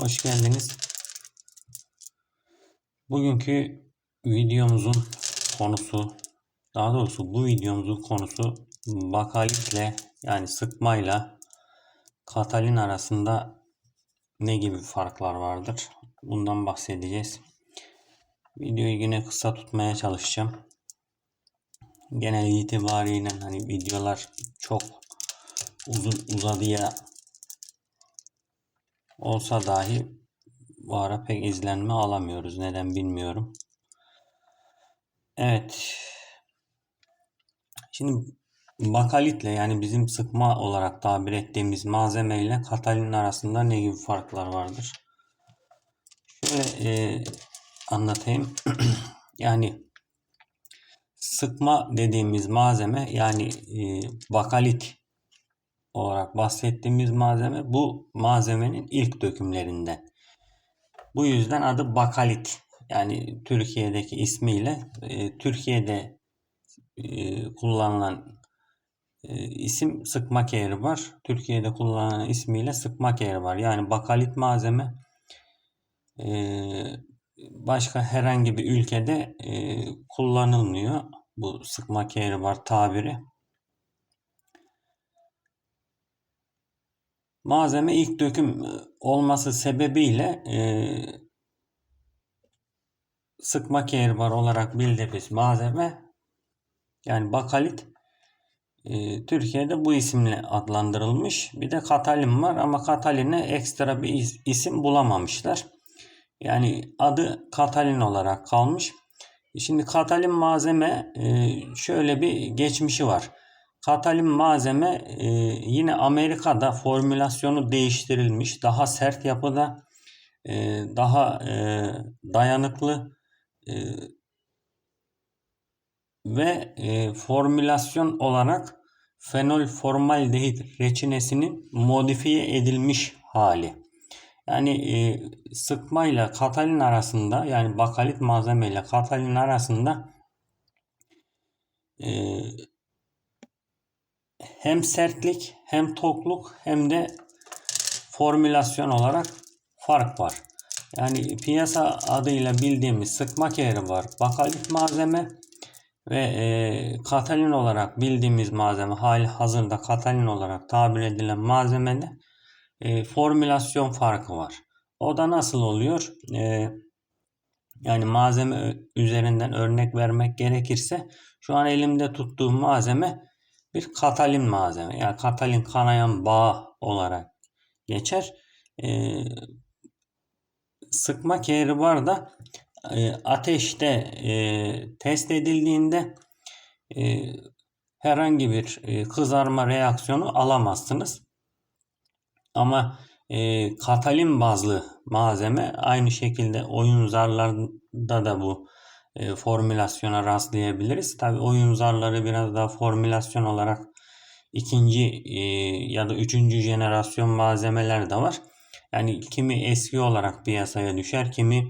Hoş geldiniz. Bugünkü videomuzun konusu, daha doğrusu bu videomuzun konusu bakalitle yani sıkmayla katalin arasında ne gibi farklar vardır? Bundan bahsedeceğiz. Videoyu yine kısa tutmaya çalışacağım. Genel itibariyle hani videolar çok uzun uzadıya olsa dahi bu ara pek izlenme alamıyoruz. Neden bilmiyorum. Evet. Şimdi bakalitle yani bizim sıkma olarak tabir ettiğimiz malzeme ile katalin arasında ne gibi farklar vardır? Şöyle e, anlatayım. yani sıkma dediğimiz malzeme yani e, bakalit olarak bahsettiğimiz malzeme bu malzemenin ilk dökümlerinden. Bu yüzden adı bakalit. Yani Türkiye'deki ismiyle e, Türkiye'de e, kullanılan e, isim sıkmak eğri var. Türkiye'de kullanılan ismiyle sıkmak eğri var. Yani bakalit malzeme e, başka herhangi bir ülkede e, kullanılmıyor. Bu sıkmak eğri var tabiri. Malzeme ilk döküm e, olması sebebiyle e, sıkma kehribar olarak bildiğimiz malzeme yani bakalit e, Türkiye'de bu isimle adlandırılmış. Bir de katalin var ama kataline ekstra bir is, isim bulamamışlar. Yani adı katalin olarak kalmış. Şimdi katalin malzeme e, şöyle bir geçmişi var. Katalin malzeme e, yine Amerika'da formülasyonu değiştirilmiş. Daha sert yapıda, e, daha e, dayanıklı e, ve e, formülasyon olarak fenol formaldehit reçinesinin modifiye edilmiş hali. Yani e, sıkmayla katalin arasında yani bakalit malzeme ile katalin arasında e, hem sertlik hem tokluk hem de formülasyon olarak fark var. Yani piyasa adıyla bildiğimiz sıkma kehri var. Bakalit malzeme ve e, katalin olarak bildiğimiz malzeme hali hazırda katalin olarak tabir edilen malzemede e, formülasyon farkı var. O da nasıl oluyor? E, yani malzeme üzerinden örnek vermek gerekirse şu an elimde tuttuğum malzeme bir katalin malzeme. Yani katalin kanayan bağ olarak geçer. E, sıkma kehribar da e, ateşte e, test edildiğinde e, herhangi bir e, kızarma reaksiyonu alamazsınız. Ama e, katalin bazlı malzeme aynı şekilde oyun zarlarında da bu e, formülasyona rastlayabiliriz. Tabi oyun zarları biraz daha formülasyon olarak ikinci e, ya da üçüncü jenerasyon malzemeler de var. Yani kimi eski olarak piyasaya düşer, kimi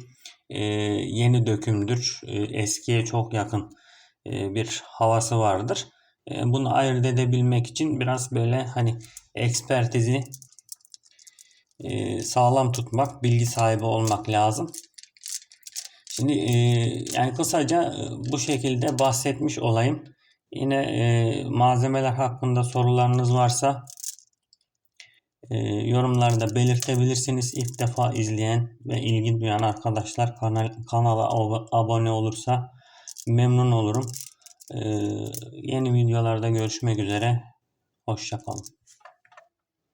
e, yeni dökümdür. E, eskiye çok yakın e, bir havası vardır. E, bunu ayırt edebilmek için biraz böyle hani ekspertizi e, sağlam tutmak, bilgi sahibi olmak lazım. Şimdi e, yani kısaca e, bu şekilde bahsetmiş olayım. Yine e, malzemeler hakkında sorularınız varsa e, yorumlarda belirtebilirsiniz. İlk defa izleyen ve ilgi duyan arkadaşlar kanal, kanala abone olursa memnun olurum. E, yeni videolarda görüşmek üzere. Hoşçakalın.